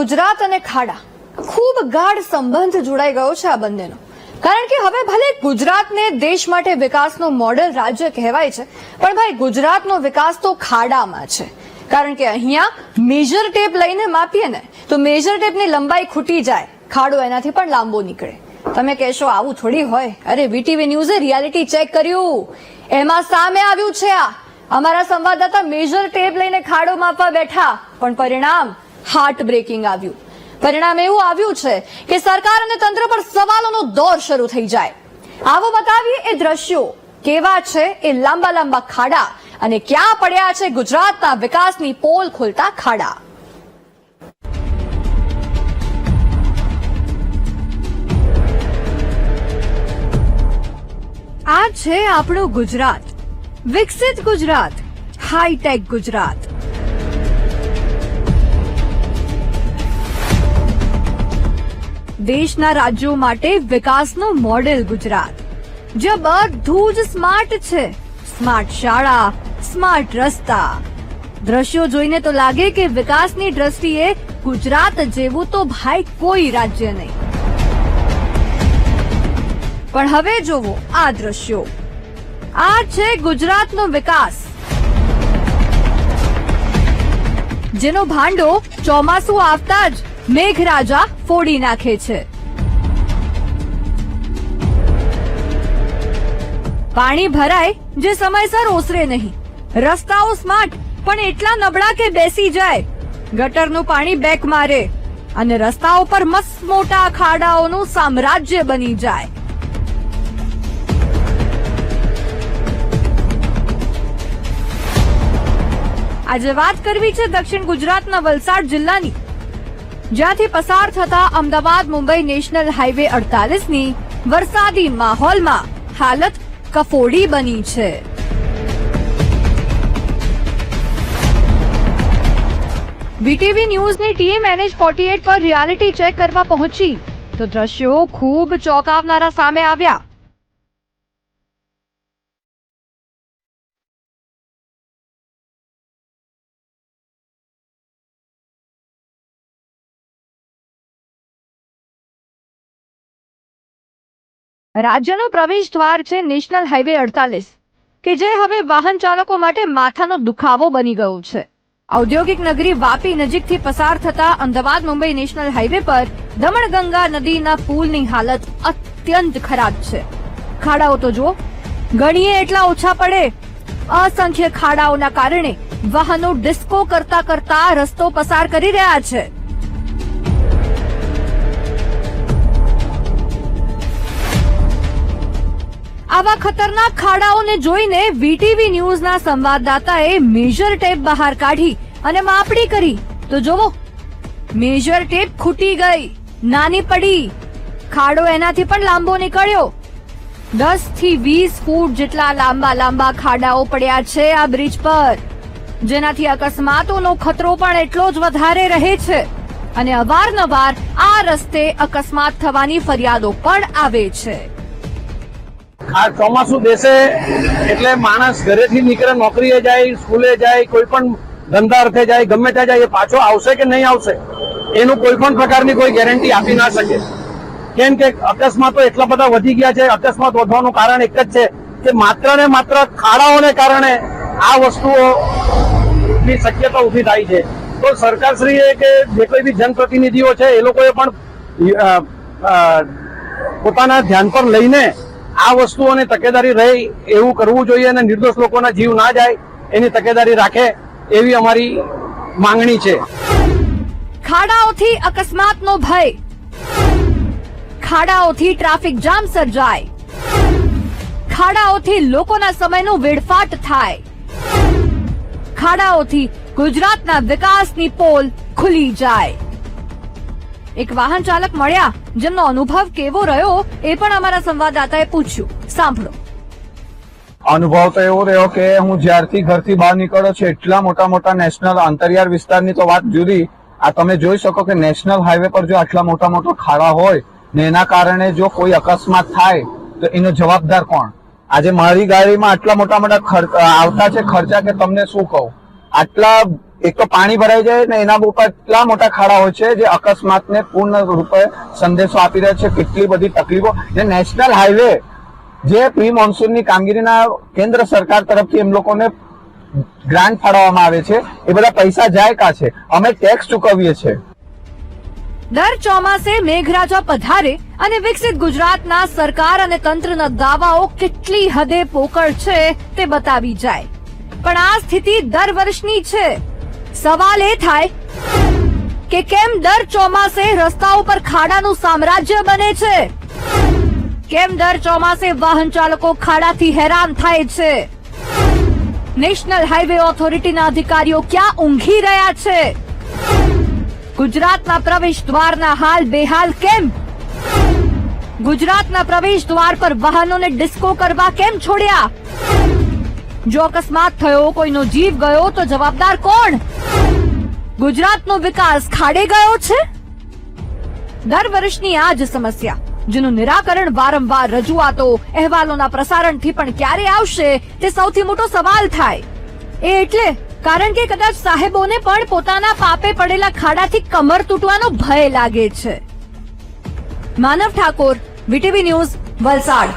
ગુજરાત અને ખાડા ખૂબ ગાઢ સંબંધ જોડાઈ ગયો છે આ બંનેનો. કારણ કે હવે ભલે ગુજરાતને દેશ માટે વિકાસનો મોડેલ રાજ્ય કહેવાય છે, પણ ભાઈ ગુજરાતનો વિકાસ તો ખાડામાં છે. કારણ કે અહીંયા મેજર ટેપ લઈને માપીએ ને, તો મેજર ટેપની લંબાઈ ખૂટી જાય, ખાડો એનાથી પણ લાંબો નીકળે. તમે કહેશો આવું થોડી હોય? અરે વીટીવી ન્યૂઝે રિયાલિટી ચેક કર્યું. એમાં સામે આવ્યું છે આ. અમારા સંવાદદાતા મેજર ટેપ લઈને ખાડો માપવા બેઠા, પણ પરિણામ હાર્ટ બ્રેકિંગ આવ્યું. પરિણામ એવું આવ્યું છે કે સરકાર અને તંત્ર પર સવાલોનો દોર શરૂ થઈ જાય. આવો બતાવીએ એ દ્રશ્યો. કેવા છે એ લાંબા લાંબા ખાડા અને ક્યાં પડ્યા છે ગુજરાતના વિકાસની પોલ ખોલતા ખાડા? આ છે આપણું ગુજરાત. વિકસિત ગુજરાત. હાઈટેક ગુજરાત. દેશના રાજ્યો માટે વિકાસનું મોડેલ ગુજરાત. જે બધું જ સ્માર્ટ છે. સ્માર્ટ શાળા, સ્માર્ટ રસ્તા. દ્રશ્યો જોઈને તો લાગે કે વિકાસની દ્રષ્ટિએ ગુજરાત જેવું તો ભાઈ કોઈ રાજ્ય નહીં. પણ હવે જોવો આ દ્રશ્યો. આ છે ગુજરાતનો વિકાસ. જેનો ભાંડો ચોમાસું આવતા જ મેઘરાજા ફોડી નાખે છે. પાણી ભરાય જે સમયસર ઓસરે નહીં. રસ્તાઓ સ્માર્ટ, પણ એટલા નબળા કે બેસી જાય. ગટરનું પાણી બેક મારે અને રસ્તાઓ પર મસ્ત મોટા ખાડાઓનું સામ્રાજ્ય બની જાય. આજે વાત કરવી છે દક્ષિણ ગુજરાતના વલસાડ જિલ્લાની. જ્યાંથી પસાર થતા અમદાવાદ મુંબઈ નેશનલ હાઈવે અડતાલીસની વરસાદી માહોલમાં હાલત કફોડી બની છે. બીટીવી ન્યૂઝની ટીમ એનએચ ફોર્ટી પર રિયાલિટી ચેક કરવા પહોંચી. તો દ્રશ્યો ખૂબ ચોંકાવનારા સામે આવ્યા. રાજ્યનો પ્રવેશ દ્વાર છે નેશનલ હાઈવે અડતાલીસ, કે જે હવે વાહન ચાલકો માટે માથાનો દુખાવો બની ગયો છે. ઔદ્યોગિક નગરી વાપી નજીકથી પસાર થતા અમદાવાદ મુંબઈ નેશનલ હાઈવે પર દમણગંગા નદીના પુલની હાલત અત્યંત ખરાબ છે. ખાડાઓ તો જુઓ, ગણીએ એટલા ઓછા પડે. અસંખ્ય ખાડાઓના કારણે વાહનો ડિસ્કો કરતા કરતા રસ્તો પસાર કરી રહ્યા છે. આવા ખતરનાક ખાડાઓને જોઈને વીટીવી ન્યૂઝના સંવાદદાતાએ મેજર ટેપ બહાર કાઢી અને માપણી કરી. તો જોવો મેજર ટેપ ખૂટી ગઈ, નાની પડી. ખાડો એનાથી પણ લાંબો નીકળ્યો. દસથી વીસ ફૂટ જેટલા લાંબા લાંબા ખાડાઓ પડ્યા છે આ બ્રિજ પર. જેનાથી અકસ્માતોનો ખતરો પણ એટલો જ વધારે રહે છે. અને અવારનવાર આ રસ્તે અકસ્માત થવાની ફરિયાદો પણ આવે છે. આ ચોમાસું બેસે એટલે માણસ ઘરેથી નીકળે, નોકરીએ જાય, સ્કૂલે જાય કોઈ પણ ધંધા અર્થે જાય, ગમે ત્યાં જાય, એ પાછો આવશે કે નહીં આવશે, એનું કોઈ પણ પ્રકારની કોઈ ગેરંટી આપી ના શકે. કેમ કે અકસ્માતો એટલા બધા વધી ગયા છે, અકસ્માત વધવાનું કારણ એક જ છે કે માત્ર ને માત્ર ખાડાઓને કારણે આ વસ્તુઓ ની શક્યતા ઊભી થાય છે. તો સરકારશ્રીએ કે જે કોઈ બી જનપ્રતિનિધિઓ છે, એ લોકોએ પણ પોતાના ધ્યાન પર લઈને આ વસ્તુઓને તકેદારી રહે એવું કરવું જોઈએ અને નિર્દોષ લોકોના જીવ ના જાય, એની તકેદારી રાખે એવી અમારી માંગણી છે. ખાડાઓથી અકસ્માતનો ભય. ખાડાઓથી ટ્રાફિક જામ સર્જાય. ખાડાઓથી લોકોના સમયનો વેડફાટ થાય. ખાડાઓથી ગુજરાતના વિકાસની પોલ ખુલી જાય. એક વાહન ચાલક મળ્યા. જેમનો અનુભવ કેવો રહ્યો એ પણ અમારા સંવાદદાતાએ પૂછ્યું. સાંભળો. અનુભવ તો એવો રહ્યો કે હું જ્યારથી ઘરથી બહાર નીકળ્યો છું, એટલા મોટા મોટા નેશનલ અંતરિયાળ વિસ્તારની તો વાત જુદી. આ તમે જોઈ શકો કે નેશનલ હાઈવે પર જો આટલા મોટા મોટા ખાડા હોય ને એના કારણે જો કોઈ અકસ્માત થાય, તો એનો જવાબદાર કોણ? આજે મારી ગાડીમાં આટલા મોટા મોટા આવતા છે ખર્ચા કે તમને શું કહું? આટલા એક તો પાણી ભરાઈ જાય ને એના ઉપર એટલા મોટા ખાડા હોય છે જે અકસ્માતને પૂર્ણ રૂપે સંદેશો આપી રહ્યા છે. કેટલી બધી તકલીફો. ને નેશનલ હાઈવે જે પ્રી મોન્સૂનની કામગીરીના કેન્દ્ર સરકાર તરફથી એમ લોકોને ગ્રાન્ટ ફાળવવામાં આવે છે, એ બધા પૈસા જાય કા છે. અમે ટેક્સ ચૂકવીએ છીએ. દર ચોમાસે મેઘરાજા પધારે અને વિકસિત ગુજરાતના સરકાર અને તંત્રના દાવાઓ કેટલી હદે પોકળ છે તે બતાવી જાય. પણ આ સ્થિતિ દર વર્ષની છે. સવાલ એ થાય કે કેમ દર ચોમાસે રસ્તા ઉપર ખાડાનું સામ્રાજ્ય બને છે? કેમ દર ચોમાસે વાહન ચાલકો ખાડાથી હેરાન થાય છે? નેશનલ હાઈવે ઓથોરિટીના અધિકારીઓ ક્યાં ઊંઘી રહ્યા છે? ગુજરાતના પ્રવેશ દ્વારના હાલ બેહાલ કેમ? ગુજરાતના પ્રવેશ દ્વાર પર વાહનોને ડિસ્કો કરવા કેમ છોડ્યા? જો અકસ્માત થયો, કોઈનો જીવ ગયો, તો જવાબદાર કોણ? ગુજરાતનો વિકાસ ખાડે ગયો છે? દર વર્ષની આ જ સમસ્યા, જેનું નિરાકરણ વારંવાર રજૂઆતો, અહેવાલોના પ્રસારણથી પણ ક્યારે આવશે, તે સૌથી મોટો સવાલ થાય. એ એટલે, કારણ કે કદાચ સાહેબોને પણ પોતાના પાપે પડેલા ખાડાથી કમર તૂટવાનો ભય લાગે છે. Manav Thakor, VTV news, Valsad.